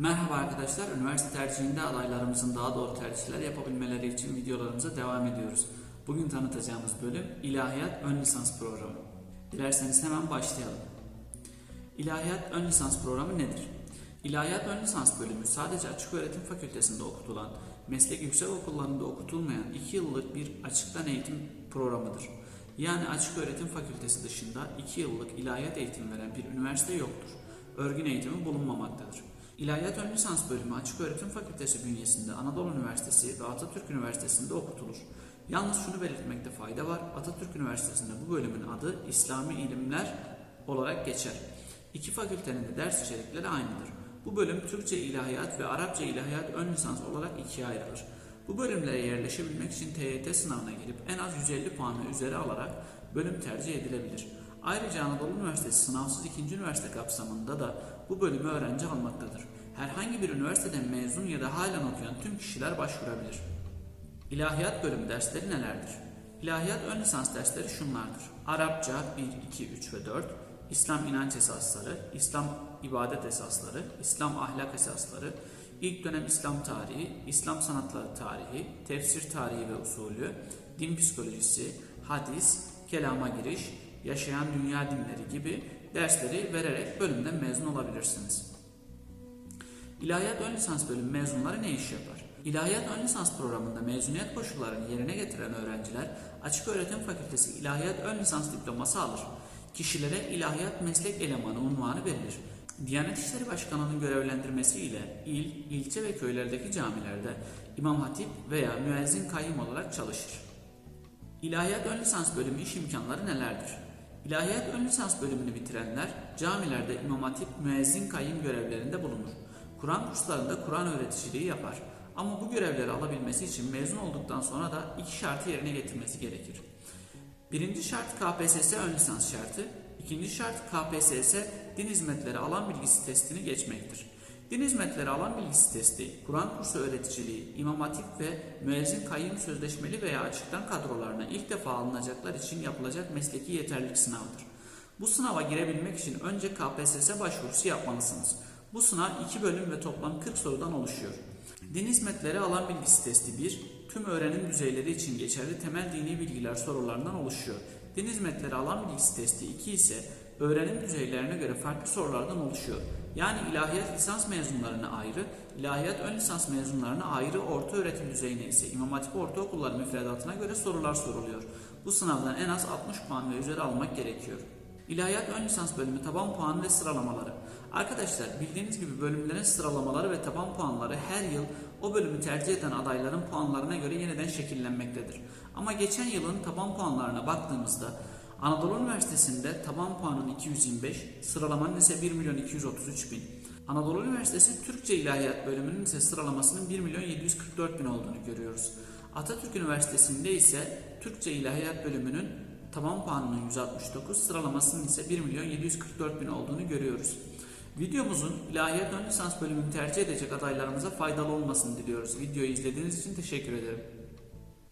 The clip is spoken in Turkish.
Merhaba arkadaşlar, üniversite tercihinde adaylarımızın daha doğru tercihler yapabilmeleri için videolarımıza devam ediyoruz. Bugün tanıtacağımız bölüm İlahiyat Ön Lisans Programı. Dilerseniz hemen başlayalım. İlahiyat Ön Lisans Programı nedir? İlahiyat Ön Lisans bölümü sadece açık öğretim fakültesinde okutulan, meslek yüksek okullarında okutulmayan 2 yıllık bir açıktan eğitim programıdır. Yani açık öğretim fakültesi dışında 2 yıllık ilahiyat eğitim veren bir üniversite yoktur. Örgün eğitimi bulunmamaktadır. İlahiyat Ön Lisans bölümü Açık Öğretim Fakültesi bünyesinde Anadolu Üniversitesi ve Atatürk Üniversitesi'nde okutulur. Yalnız şunu belirtmekte fayda var. Atatürk Üniversitesi'nde bu bölümün adı İslami İlimler olarak geçer. İki fakültenin de ders içerikleri aynıdır. Bu bölüm Türkçe İlahiyat ve Arapça İlahiyat ön lisans olarak ikiye ayrılır. Bu bölümlere yerleşebilmek için TYT sınavına girip en az 150 puanı üzeri alarak bölüm tercih edilebilir. Ayrıca Anadolu Üniversitesi sınavsız ikinci üniversite kapsamında da bu bölümü öğrenci almaktadır. Herhangi bir üniversiteden mezun ya da halen okuyan tüm kişiler başvurabilir. İlahiyat bölümü dersleri nelerdir? İlahiyat ön lisans dersleri şunlardır. Arapça 1, 2, 3 ve 4, İslam inanç esasları, İslam ibadet esasları, İslam ahlak esasları, ilk dönem İslam tarihi, İslam sanatları tarihi, tefsir tarihi ve usulü, din psikolojisi, hadis, kelama giriş, yaşayan dünya dinleri gibi dersleri vererek bölümden mezun olabilirsiniz. İlahiyat ön lisans bölümü mezunları ne iş yapar? İlahiyat ön lisans programında mezuniyet koşullarını yerine getiren öğrenciler Açık Öğretim Fakültesi İlahiyat ön lisans diploması alır. Kişilere ilahiyat meslek elemanı unvanı verilir. Diyanet İşleri Başkanı'nın görevlendirmesiyle il, ilçe ve köylerdeki camilerde imam hatip veya müezzin kayyum olarak çalışır. İlahiyat ön lisans bölümü iş imkanları nelerdir? İlahiyat ön lisans bölümünü bitirenler camilerde imam hatip, müezzin kayyum görevlerinde bulunur. Kur'an kurslarında Kur'an öğreticiliği yapar. Ama bu görevleri alabilmesi için mezun olduktan sonra da iki şartı yerine getirmesi gerekir. Birinci şart KPSS ön lisans şartı, ikinci şart KPSS din hizmetleri alan bilgisi testini geçmektir. Din hizmetleri alan bilgisi testi, Kur'an kursu öğreticiliği, imam hatip ve müezzin kayyum sözleşmeli veya açıktan kadrolarına ilk defa alınacaklar için yapılacak mesleki yeterlilik sınavıdır. Bu sınava girebilmek için önce KPSS başvurusu yapmalısınız. Bu sınav iki bölüm ve toplam 40 sorudan oluşuyor. Din hizmetleri alan bilgisi testi 1, tüm öğrenim düzeyleri için geçerli temel dini bilgiler sorularından oluşuyor. Din hizmetleri alan bilgisi testi 2 ise öğrenim düzeylerine göre farklı sorulardan oluşuyor. Yani ilahiyat lisans mezunlarına ayrı, ilahiyat ön lisans mezunlarına ayrı, orta öğretim düzeyine ise İmam Hatip Ortaokulları müfredatına göre sorular soruluyor. Bu sınavdan en az 60 puan ve üzeri almak gerekiyor. İlahiyat ön lisans bölümü taban puanı ve sıralamaları. Arkadaşlar bildiğiniz gibi bölümlerin sıralamaları ve taban puanları her yıl o bölümü tercih eden adayların puanlarına göre yeniden şekillenmektedir. Ama geçen yılın taban puanlarına baktığımızda Anadolu Üniversitesi'nde taban puanın 225, sıralamanın ise 1 milyon 233 bin. Anadolu Üniversitesi Türkçe İlahiyat bölümünün ise sıralamasının 1 milyon 744 bin olduğunu görüyoruz. Atatürk Üniversitesi'nde ise Türkçe İlahiyat bölümünün taban puanının 169, sıralamasının ise 1 milyon 744 bin olduğunu görüyoruz. Videomuzun İlahiyat Ön Lisans bölümünü tercih edecek adaylarımıza faydalı olmasını diliyoruz. Videoyu izlediğiniz için teşekkür ederim.